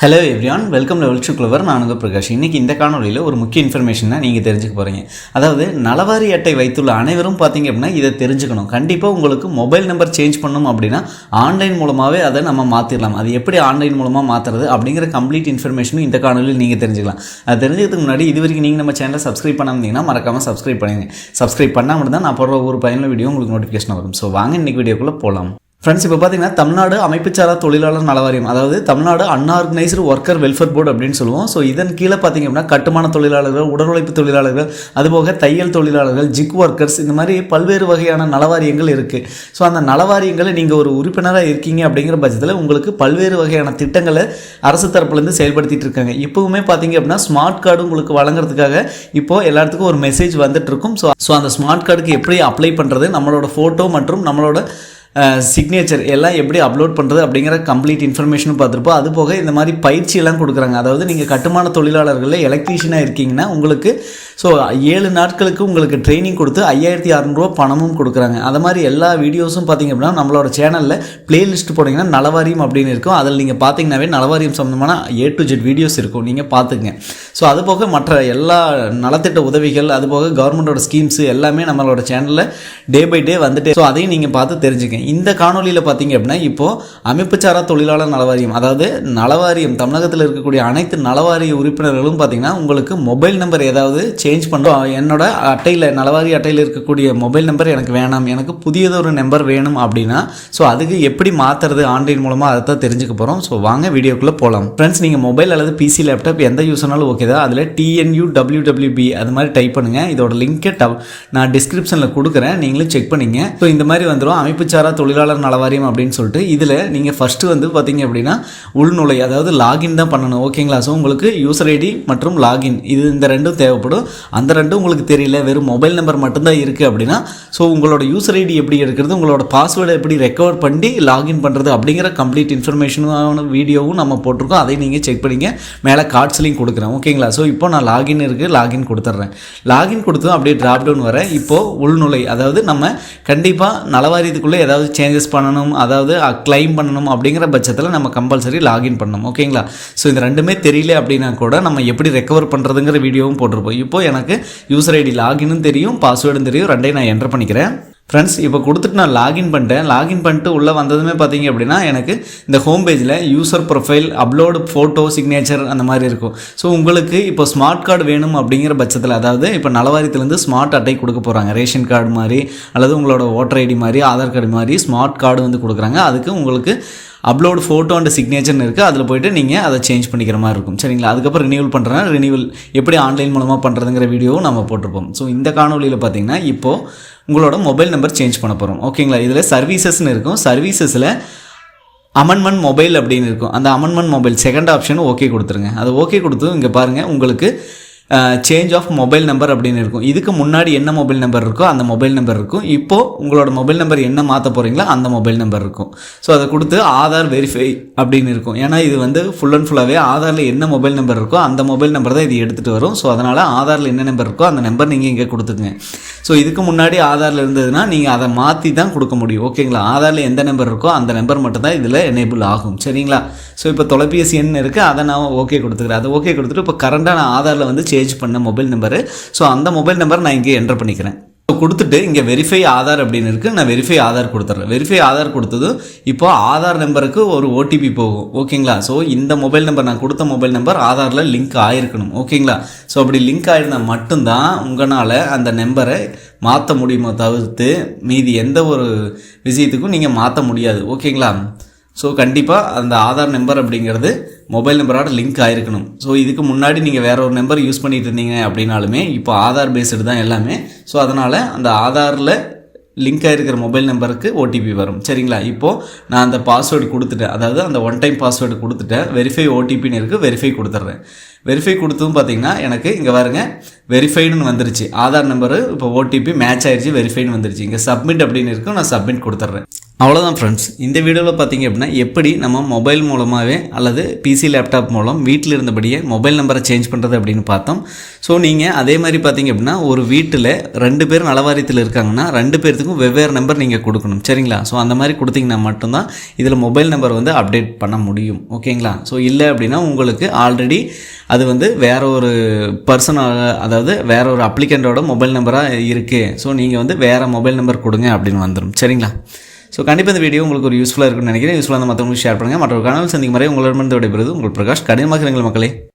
Hello everyone welcome level சுக்லவர் நான் உங்கள் பிரகாஷ். இன்றைக்கி இந்த காணொலியில் ஒரு முக்கிய இன்ஃபர்மேஷன் தான் நீங்கள் தெரிஞ்சுக்க போகிறீங்க அதாவது நலவாரி அட்டை வைத்துள்ள அனைவரும் பார்த்தீங்க அப்படின்னா இதை தெரிஞ்சுக்கணும். கண்டிப்பாக உங்களுக்கு மொபைல் நம்பர் சேஞ்ச் பண்ணணும் அப்படின்னா ஆன்லைன் மூலமாகவே அதை நம்ம மாற்றிடலாம் அது எப்படி ஆன்லைன் மூலமாக மாற்றுறது அப்படிங்கிற கம்ப்ளீட் இன்ஃபர்மேஷனும் இந்த காணொலியில் நீங்கள் தெரிஞ்சுக்கலாம். அது தெரிஞ்சதுக்கு முன்னாடி இது வரைக்கும் நீங்கள் நம்ம சேனலை சப்ஸ்கிரைப் பண்ணாமந்தீங்கன்னா மறக்காமல் சப்ஸ்கிரைப் பண்ணுங்க. சப்ஸ்கிரைப் பண்ணாமல் தான் நான் போடுற ஒரு பயனுள்ள வீடியோ உங்களுக்கு நோட்டிஃபிகேஷன் வரும். ஸோ வாங்க இன்னைக்கு வீடியோக்குள்ளே போகலாம் ஃப்ரெண்ட்ஸ் இப்போ பார்த்தீங்கன்னா தமிழ்நாடு அமைப்புச்சாரா தொழிலாளர் நலவாரியம் அதாவது Tamil Nadu unorganised worker welfare board அப்படின்னு சொல்லுவோம். ஸோ இதன் கீழே பார்த்தீங்க அப்படின்னா கட்டுமான தொழிலாளர்கள் உடல் உழைப்பு தொழிலாளர்கள் அதுபோக தையல் தொழிலாளர்கள் ஜிக் ஒர்க்கர்ஸ் இந்த மாதிரி பல்வேறு வகையான நலவாரியங்கள் இருக்குது ஸோ அந்த நலவாரியங்களை நீங்கள் ஒரு உறுப்பினராக இருக்கீங்க அப்படிங்கிற பட்சத்தில் உங்களுக்கு பல்வேறு வகையான திட்டங்களை அரசு தரப்புலேருந்து செயல்படுத்திட்டு இருக்காங்க. இப்போவுமே பார்த்தீங்க அப்படின்னா ஸ்மார்ட் கார்டு உங்களுக்கு வழங்குறதுக்காக இப்போ எல்லாத்துக்கும் ஒரு மெசேஜ் வந்துட்டு இருக்கும். ஸோ ஸோ அந்த ஸ்மார்ட் கார்டுக்கு எப்படி அப்ளை பண்ணுறது நம்மளோட ஃபோட்டோ மற்றும் நம்மளோட சிக்னேச்சர் எல்லாம் எப்படி அப்லோட் பண்ணுறது அப்படிங்கிற கம்ப்ளீட் இன்ஃபர்மேஷனும் பார்த்துருப்போம். அது போக இந்த மாதிரி பயிற்சியெல்லாம் கொடுக்குறாங்க. அதாவது நீங்கள் கட்டுமான தொழிலாளர்களில் எலக்ட்ரீஷியனாக இருக்கீங்கன்னா உங்களுக்கு ஸோ ஏழு நாட்களுக்கு உங்களுக்கு ட்ரைனிங் கொடுத்து ஐயாயிரத்தி அறநூறுவா பணமும் கொடுக்குறாங்க. அது மாதிரி எல்லா வீடியோஸும் பார்த்தீங்க அப்படின்னா நம்மளோட சேனலில் பிளேலிஸ்ட் போனீங்கன்னா நலவாரியம் அப்படின்னு இருக்கும். அதில் நீங்கள் பார்த்தீங்கன்னாவே நலவாரியம் சம்மந்தமான ஏ டு ஜெட் வீடியோஸ் இருக்கும். நீங்கள் பார்த்துங்க. ஸோ அது போக மற்ற எல்லா நலத்திட்ட உதவிகள் அது போக கவர்மெண்டோட ஸ்கீம்ஸ் எல்லாமே நம்மளோட சேனலில் டே பை டே வந்துட்டு ஸோ அதையும் நீங்கள் பார்த்து தெரிஞ்சுக்கங்க இந்த காணொலியில் பார்த்தீங்க அப்படின்னா இப்போது அமைப்புச்சாரா தொழிலாளர் நலவாரியம் அதாவது நலவாரியம் தமிழகத்தில் இருக்கக்கூடிய அனைத்து நலவாரிய உறுப்பினர்களும் பார்த்தீங்கன்னா உங்களுக்கு மொபைல் நம்பர் ஏதாவது சேஞ்ச் பண்ணுறோம் என்னோட அட்டையில் நலவாரி அட்டையில் இருக்கக்கூடிய மொபைல் நம்பர் எனக்கு வேணாம். எனக்கு புதியதொரு நம்பர் வேணும் அப்படின்னா ஸோ அதுக்கு எப்படி மாற்றுறது ஆன்லைன் மூலமாக அதை தான் தெரிஞ்சுக்க போகிறோம் ஸோ வாங்க வீடியோக்குள்ளே போகலாம் ஃப்ரெண்ட்ஸ் நீங்கள் மொபைல் அல்லது பிசி லேப்டாப் எந்த யூஸ்னாலும் ஓகே தான். அதில் டிஎன்யூ டபிள்யூடபிள்யூபி அது மாதிரி டைப் பண்ணுங்கள் இதோட லிங்க்கை நான் டிஸ்கிரிப்ஷனில் கொடுக்குறேன். நீங்களும் செக் பண்ணிங்க. ஸோ இந்த மாதிரி வந்துடும் அமைப்புச்சாரா தொழிலாளர் நலவாரியம் அப்படின்னு சொல்லிட்டு இதில் நீங்கள் ஃபஸ்ட்டு வந்து பார்த்தீங்க அப்படின்னா உள்நுழை அதாவது லாகின் தான் பண்ணணும். ஓகேங்களா ஸோ உங்களுக்கு யூசர் ஐடி மற்றும் லாகின் இது இந்த ரெண்டும் தேவைப்படும். அந்த ரெண்டும் உங்களுக்கு தெரியல. வெறும் மொபைல் நம்பர் மட்டும்தான் இருக்குது அப்படின்னா ஸோ உங்களோட யூசர் ஐடி எப்படி எடுக்கிறது உங்களோட பாஸ்வேர்டை எப்படி ரெக்கவர் பண்ணி லாகின் பண்ணுறது அப்படிங்கிற கம்ப்ளீட் இன்ஃபர்மேஷனான வீடியோவும் நம்ம போட்டிருக்கோம். அதை நீங்கள் செக் பண்ணிங்க. மேலே கார்ட்ஸ்லையும் கொடுக்குறேன். ஓகேங்களா ஸோ இப்போ நான் லாகின் இருக்குது லாகின் கொடுத்துட்றேன். லாகின் கொடுத்ததும் அப்படியே ட்ராப் டவுன் வரேன் இப்போது உள்நுழை அதாவது நம்ம கண்டிப்பாக நலவாரியத்துக்குள்ளே ஏதாவது சேஞ்சஸ் பண்ணணும் அதாவது கிளைம் பண்ணணும் அப்படிங்கிற பட்சத்தில் நம்ம கம்பல்சரி லாகின் பண்ணணும். ஓகேங்களா ஸோ இந்த ரெண்டுமே தெரியல அப்படின்னா கூட நம்ம எப்படி ரெக்கவர் பண்ணுறதுங்கிற வீடியோவும் போட்டிருப்போம். இப்போ எனக்கு யூசர் ஐடி லாகினும் தெரியும் பாஸ்வேர்டும் தெரியும். ரெண்டையும் நான் என்டர் பண்ணிக்கிறேன். ஃப்ரெண்ட்ஸ் இப்போ கொடுத்துட்டு நான் லாகின் பண்ணிட்டேன். லாகின் பண்ணிட்டு உள்ளே வந்ததுமே பார்த்தீங்க அப்படின்னா எனக்கு இந்த ஹோம் பேஜில் user profile upload photo signature அந்த மாதிரி இருக்கும். ஸோ உங்களுக்கு இப்போ ஸ்மார்ட் கார்டு வேணும் அப்படிங்கிற பட்சத்தில் அதாவது இப்போ நலவாரியத்துலேருந்து ஸ்மார்ட் அட்டை கொடுக்க போகிறாங்க ரேஷன் கார்டு மாதிரி அல்லது உங்களோட ஓட்டர் ஐடி மாதிரி ஆதார் கார்டு மாதிரி ஸ்மார்ட் கார்டு வந்து கொடுக்குறாங்க. அதுக்கு உங்களுக்கு அப்லோடு ஃபோட்டோ அண்ட் சிக்னேச்சர்னு இருக்குது அதில் போய்ட்டு நீங்கள் அதை சேஞ்ச் பண்ணிக்கிற மாதிரி இருக்கும். சரிங்களா? அதுக்கப்புறம் ரினியூவல் பண்ணுறேன்னா ரினியூவல் எப்படி ஆன்லைன் மூலமாக பண்ணுறதுங்கிற வீடியோவும் நம்ம போட்டிருப்போம். ஸோ இந்த காணொலியில் பார்த்தீங்கன்னா இப்போது உங்களோட மொபைல் நம்பர் சேஞ்ச் பண்ண போகிறோம் ஓகேங்களா இதில் சர்வீசஸ்னு இருக்கும். சர்வீசஸில் அமன்மெண்ட் மொபைல் அப்படின்னு இருக்கும். அந்த amendment mobile second option okay கொடுத்துருங்க. அது ஓகே கொடுத்து இங்கே பாருங்கள் உங்களுக்கு சேஞ்ச் ஆஃப் மொபைல் நம்பர் அப்படின்னு இருக்கும். இதுக்கு முன்னாடி என்ன மொபைல் நம்பர் இருக்கோ அந்த மொபைல் நம்பர் இருக்கும். இப்போது உங்களோட மொபைல் நம்பர் என்ன மாற்ற போகிறீங்களோ அந்த மொபைல் நம்பர் இருக்கும். ஸோ அதை கொடுத்து ஆதார் வெரிஃபை அப்படின்னு இருக்கும். ஏன்னா இது வந்து ஃபுல் அண்ட் ஃபுல்லாகவே ஆதாரில் என்ன மொபைல் நம்பர் இருக்கோ அந்த மொபைல் நம்பர் தான் இது எடுத்துகிட்டு வரும். ஸோ அதனால் ஆதாரில் என்ன நம்பர் இருக்கோ அந்த நம்பர் நீங்கள் இங்கே கொடுத்துங்க ஸோ இதுக்கு முன்னாடி ஆதாரில் இருந்ததுன்னா நீங்கள் அதை மாற்றி தான் கொடுக்க முடியும். ஓகேங்களா ஆதாரில் எந்த நம்பர் இருக்கோ அந்த நம்பர் மட்டும் தான் இதில் எனேபிள் ஆகும். சரிங்களா? ஸோ இப்போ தொலைபேசி எண் இருக்குது அதை நான் ஓகே கொடுத்துக்கிறேன். அதை ஓகே கொடுத்துட்டு இப்போ கரண்டாக நான் ஆதாரில் வந்து சேஞ்ச் பண்ண மொபைல் நம்பரு ஸோ அந்த மொபைல் நம்பர் நான் இங்கே என்டர் பண்ணிக்கிறேன். ஸோ கொடுத்துட்டு இங்கே வெரிஃபை ஆதார் அப்படின்னு இருக்குது நான் வெரிஃபை ஆதார் கொடுத்துட்றேன் வெரிஃபை ஆதார் கொடுத்ததும் இப்போ ஆதார் நம்பருக்கு ஒரு ஓடிபி போகும். ஓகேங்களா ஸோ இந்த மொபைல் நம்பர் நான் கொடுத்த மொபைல் நம்பர் ஆதாரில் லிங்க் ஆயிருக்கணும். ஓகேங்களா ஸோ அப்படி லிங்க் ஆயிருந்தால் மட்டும்தான் உங்களால் அந்த நம்பரை மாற்ற முடியுமோ தவிர்த்து மீதி எந்த ஒரு விஷயத்துக்கும் நீங்கள் மாற்ற முடியாது. ஓகேங்களா ஸோ கண்டிப்பாக அந்த ஆதார் நம்பர் அப்படிங்கிறது மொபைல் நம்பரோட லிங்க் ஆகிருக்கணும் ஸோ இதுக்கு முன்னாடி நீங்கள் வேற ஒரு நம்பர் யூஸ் பண்ணிட்டு இருந்தீங்க அப்படின்னாலுமே இப்போ ஆதார் பேஸ்டு தான் எல்லாமே. ஸோ அதனால் அந்த ஆதாரில் லிங்க் ஆகிருக்கிற மொபைல் நம்பருக்கு ஓடிபி வரும். சரிங்களா? இப்போது நான் அந்த பாஸ்வேர்டு கொடுத்துட்டேன். அதாவது அந்த ஒன் டைம் பாஸ்வேர்டு கொடுத்துட்டேன். வெரிஃபை ஓடிபின்னு இருக்குது வெரிஃபை கொடுத்துட்றேன். வெரிஃபை கொடுத்தும் பார்த்தீங்கன்னா எனக்கு இங்கே பாருங்க வெரிஃபைடுன்னு வந்துருச்சு. ஆதார் நம்பரு இப்போ ஓடிபி மேட்ச் ஆயிடுச்சு வெரிஃபைடுன்னு வந்துருச்சு. இங்கே சப்மிட் அப்படின்னு இருக்கும் நான் சப்மிட் கொடுத்துட்றேன் அவ்வளோதான் ஃப்ரெண்ட்ஸ் இந்த வீடியோவில் பார்த்தீங்க அப்படின்னா எப்படி நம்ம மொபைல் மூலமாகவே அல்லது பிசி லேப்டாப் மூலம் வீட்டில் இருந்தபடியே மொபைல் நம்பரை சேஞ்ச் பண்ணுறது அப்படின்னு பார்த்தோம். ஸோ நீங்கள் அதே மாதிரி பார்த்தீங்க அப்படின்னா ஒரு வீட்டில் ரெண்டு பேர் நலவாரியத்தில் இருக்காங்கன்னா ரெண்டு பேர்த்துக்கும் வெவ்வேறு நம்பர் நீங்கள் கொடுக்கணும். சரிங்களா? ஸோ அந்த மாதிரி கொடுத்தீங்கன்னா மட்டும்தான் இதில் மொபைல் நம்பர் வந்து அப்டேட் பண்ண முடியும். ஓகேங்களா ஸோ இல்லை அப்படின்னா உங்களுக்கு ஆல்ரெடி அது வந்து வேற ஒரு பர்சனாக அதை அதாவது வேற ஒரு அப்ளிகண்ட்டோட மொபைல் நம்பராக இருக்குது ஸோ நீங்கள் வந்து வேறு மொபைல் நம்பர் கொடுங்க அப்படின்னு வந்துடும் சரிங்களா? ஸோ கண்டிப்பாக இந்த வீடியோ உங்களுக்கு ஒரு யூஸ்ஃபுல்லாக இருக்குன்னு நினைக்கிறேன். யூஸ்ஃபுல்லாக மற்றவங்களுக்கு ஷேர் பண்ணுங்கள் மற்றொரு கனவு சந்திக்கும் வரை உங்களிடமிருந்து விடைபெறுவது உங்கள் பிரகாஷ். கடினமாக இருங்கள் மக்களே.